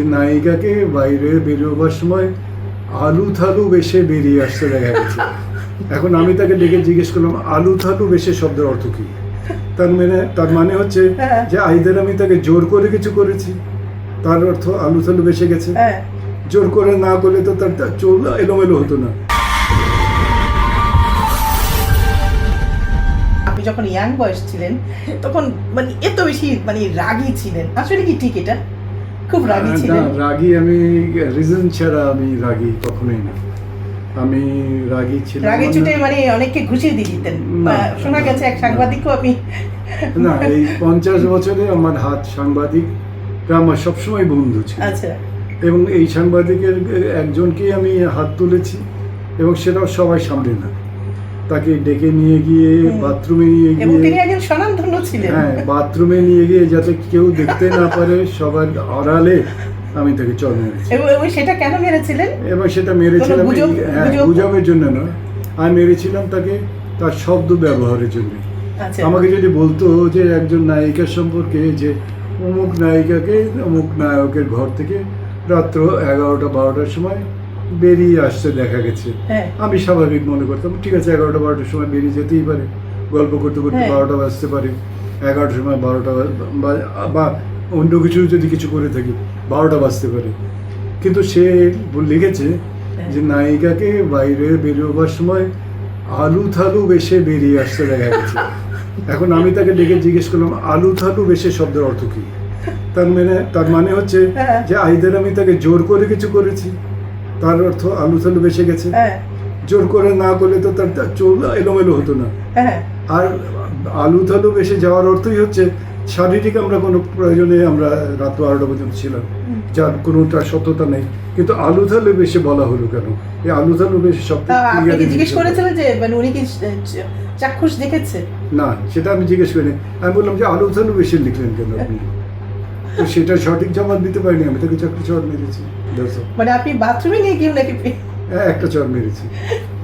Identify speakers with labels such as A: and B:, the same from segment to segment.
A: যে নায়িকাকে বাইরে বেরোবার সময় আলু থালু বেশে বেরিয়ে আসতে দেখা গেছে। এখন আমি তাকে ডেকে জিজ্ঞেস করলাম আলু থালু বেশে শব্দের অর্থ কি? তার মানে তার মানে হচ্ছে
B: হ্যাঁ।
A: যে আইদের আমি তাকে জোর করে কিছু করেছি। তার অর্থ আলু থালু বেশে গেছে।
B: হ্যাঁ।
A: জোর করে না করলে তো তার চুল এলোমেলো হতো না।
B: আপনি যখন ইয়াং বয়স ছিলেন তখন মানে এত বেশি মানে রাগী ছিলেন। আসলে কি ঠিক এটা? খুব রাগী
A: না
B: ছিলেন।
A: রাগী আমি রিজন ছাড়া আমি রাগী কখনোই না। আমি রাগী ছিলাম
B: রাগী ছুটে মানে অনেককে ঘুষিয়ে দিয়ে দিতেন। শোনা গেছে এক। সাংবাদিকও আমি
A: না এই পঞ্চাশ বছরে আমার হাত সাংবাদিকরা আমার সবসময় বন্ধু ছিল।
B: আচ্ছা।
A: এবং এই সাংবাদিকের একজনকেই আমি হাত তুলেছি এবং সেটাও সবাই সামনে না। তাকে ডেকে নিয়ে গিয়ে বাথরুমে নিয়ে
B: তিনি
A: গিয়ে
B: একজন স্বনামধন্য ছিলেন।
A: হ্যাঁ বাথরুমে নিয়ে গিয়ে যাতে কেউ দেখতে না পারে সবার আড়ালে আমি তাকে চল মেরেছি।
B: এবং সেটা কেন মেরেছিলেন?
A: এবং সেটা মেরেছিলাম হ্যাঁ
B: গুজব?
A: গুজবের জন্য নয়। আমি মেরেছিলাম তাকে তার শব্দ ব্যবহারের জন্য।
B: আচ্ছা।
A: আমাকে যদি বলতো যে একজন নায়িকার সম্পর্কে যে অমুক নায়িকাকে অমুক নায়কের ঘর থেকে রাত্র এগারোটা বারোটার সময় বেরিয়ে আসতে দেখা গেছে।
B: হ্যাঁ।
A: আমি স্বাভাবিক মনে করতাম ঠিক আছে এগারোটা বারোটার সময় বেরিয়ে যেতেই পারে। গল্প করতে করতে
B: হ্যাঁ।
A: বারোটা বাজতে পারে। এগারোটার সময় বারোটা বা- অন্য কিছু যদি কিছু করে থাকি বারোটা বাজতে পারে। কিন্তু সে লিখেছে যে নায়িকাকে বাইরে বেরোবার সময় আলু থালু বেশে বেরিয়ে আসতে দেখা গেছে। এখন আমি তাকে ডেকে জিজ্ঞেস করলাম আলু থালু বেশে শব্দের অর্থ কি? তার মানে তার মানে হচ্ছে
B: হ্যাঁ।
A: যে আইদের আমি তাকে জোর করে কিছু করেছি। তার অর্থ আলু থালু বেশে গেছে।
B: হ্যাঁ।
A: জোর করে না করলে তো তার চুল এলোমেলো হতো না।
B: হ্যাঁ
A: আর আলু থালু বেশি যাওয়ার অর্থই হচ্ছে শারীরিক আমরা কোনো প্রয়োজনে আমরা রাত বারোটা পর্যন্ত ছিলাম। যার কোনোটা সত্যতা নেই। কিন্তু আলু থালু বেশি বলা হলো কেন? এই আলু থালু বেশি ক্লিয়ারলি
B: জিজ্ঞেস করেছিলেন যে মানে উনি কি চাক্ষুষ দেখেছে?
A: না সেটা আমি জিজ্ঞেস করিনি। আমি বললাম যে আলু থালু বেশি লিখলেন কেন আপনি? তো সেটা সঠিক জবাব দিতে পারিনি আমি তাকে চাকরি চর মেরেছি
B: মানে আপনি বাথরুমে নিয়ে গিয়ে নাকি
A: হ্যাঁ, একটা চর মেরেছি।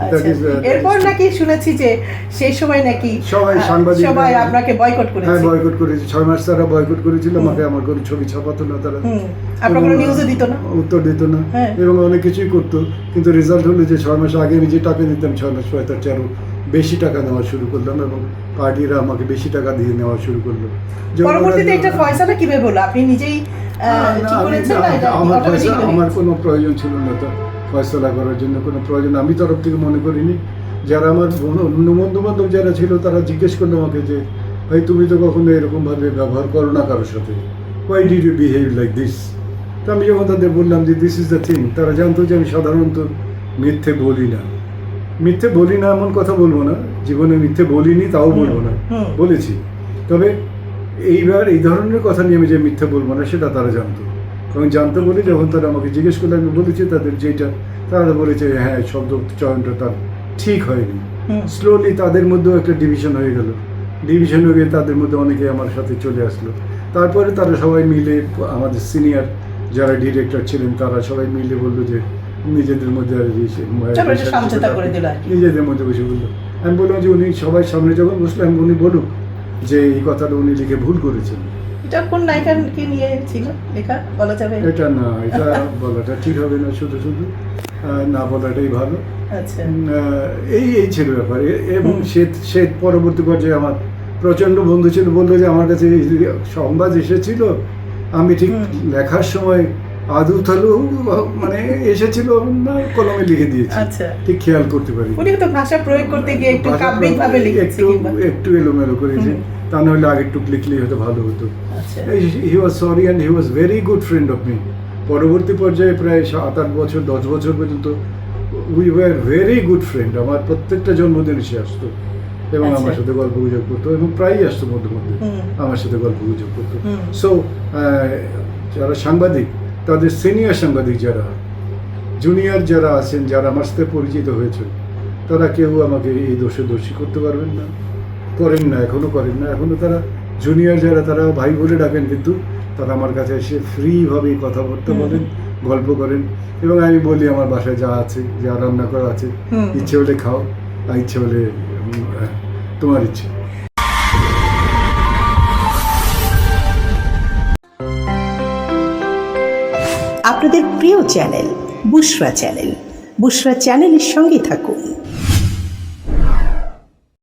B: আচ্ছা
A: uh,
B: এরপর নাকি শুনেছি যে সেই সময় নাকি
A: সবাই
B: আহ,
A: সাংবাদিকরা-
B: সবাই আপনাকে বয়কট
A: হ্যাঁ বয়কট করেছি। ছয় মাস তারা বয়কট করেছিল আমাকে আমার কোনো ছবি ছাপাতো না তারা।
B: আপনার কোনো নিউজও দিত না?
A: উত্তর দিত না।
B: হ্যাঁ।
A: এবং অনেক কিছুই করতো। কিন্তু রেজাল্ট হলো যে ছয় মাস আগে আমি যে টাকা দিতাম ছয় মাস পরে তার আরও বেশি টাকা নেওয়া শুরু করলাম এবং পার্টিরা আমাকে বেশি টাকা দিয়ে নেওয়া শুরু করল।
B: পরবর্তীতে ফয়সালা কীভাবে হলো? আপনি নিজেই
A: আমার আমার কোনো প্রয়োজন ছিল না তো ফয়সলা করার জন্য কোনো প্রয়োজন। আমি তরফ থেকে মনে করিনি। যারা আমার বন্ধু- অন্য বন্ধু বান্ধব যারা ছিল তারা জিজ্ঞেস করল আমাকে যে ভাই তুমি তো কখনো এরকমভাবে ব্যবহার করো না কারোর সাথে। Why did you behave like this তো আমি যখন তাদের বললাম যে দিস ইজ দ্য থিং তারা জানতো যে আমি সাধারণত মিথ্যে বলি না। মিথ্যে বলি না এমন কথা বলব না। জীবনে মিথ্যে বলিনি তাও বলব না। বলেছি। তবে এইবার এই ধরনের কথা নিয়ে আমি যে মিথ্যে বলব না সেটা তারা জানতো। এবং জানতে বলে যখন তারা আমাকে জিজ্ঞেস করলে আমি বলেছি তাদের যেটা তারা বলেছে হ্যাঁ শব্দ চয়নটা তার ঠিক হয়নি। স্লোলি তাদের মধ্যেও একটা ডিভিশন হয়ে গেল। ডিভিশন হয়ে গিয়ে তাদের মধ্যে অনেকে আমার সাথে চলে আসলো। তারপরে তারা সবাই মিলে আমাদের সিনিয়র যারা ডিরেক্টর ছিলেন তারা সবাই মিলে বলল যে নিজেদের মধ্যে আর। নিজেদের মধ্যে বসে বলল। আমি বললাম যে উনি সবাই সামনে যখন বসল আমি উনি বলুক যে এই কথাটা উনি লিখে ভুল করেছেন।
B: এটা কোন নায়িকাকে নিয়ে ছিল? লেখা? বলা যাবে?
A: এটা না এটা বলাটা ঠিক হবে না শুধু শুধু। না বলাটাই ভালো।
B: আচ্ছা।
A: এই এই ছিল ব্যাপার। এবং। সে সে পরবর্তী পর্যায়ে আমার প্রচণ্ড বন্ধু ছিল বলল যে আমার কাছে সংবাদ এসেছিল আমি ঠিক লেখার সময় আদু থালু মানে এসেছিল না কলমে লিখে দিয়েছি।
B: আচ্ছা।
A: ঠিক খেয়াল করতে পারি
B: উনি তো ভাষা প্রয়োগ করতে গিয়ে একটু
A: ভাষা
B: কাব্যিক ভাবে লিখেছে
A: একটু এলোমেলো করেছে। তা নাহলে আগে হয়তো ভালো হতো। He was sorry and he was very good friend of me পরবর্তী পর্যায়ে প্রায় সাত আট বছর দশ বছর পর্যন্ত we were very good friend আমার প্রত্যেকটা জন্মদিনে সে আসতো এবং
B: আচ্ছা।
A: আমার সাথে গল্প গুজব করতো এবং প্রায়ই আসতো মধ্যে মধ্যে আমার সাথে গল্প গুজব করতো। সো যারা সাংবাদিক তাদের সিনিয়র সাংবাদিক যারা জুনিয়র যারা আছেন যারা আমার সাথে পরিচিত হয়েছে তারা কেউ আমাকে এই দোষে দোষী করতে পারবেন না। করেন না এখনও করেন না। এখনও তারা জুনিয়র যারা তারা ভাই বলে ডাকেন কিন্তু তারা আমার কাছে এসে ফ্রিভাবে কথাবার্তা বলেন গল্প করেন এবং আমি বলি আমার বাসায় যা আছে যা রান্না করা আছে ইচ্ছে হলে খাও আর ইচ্ছে হলে উম, তোমার ইচ্ছে।
B: আপনাদের প্রিয় চ্যানেল বুশরা চ্যানেল। বুশরা চ্যানেলের সঙ্গে থাকুন।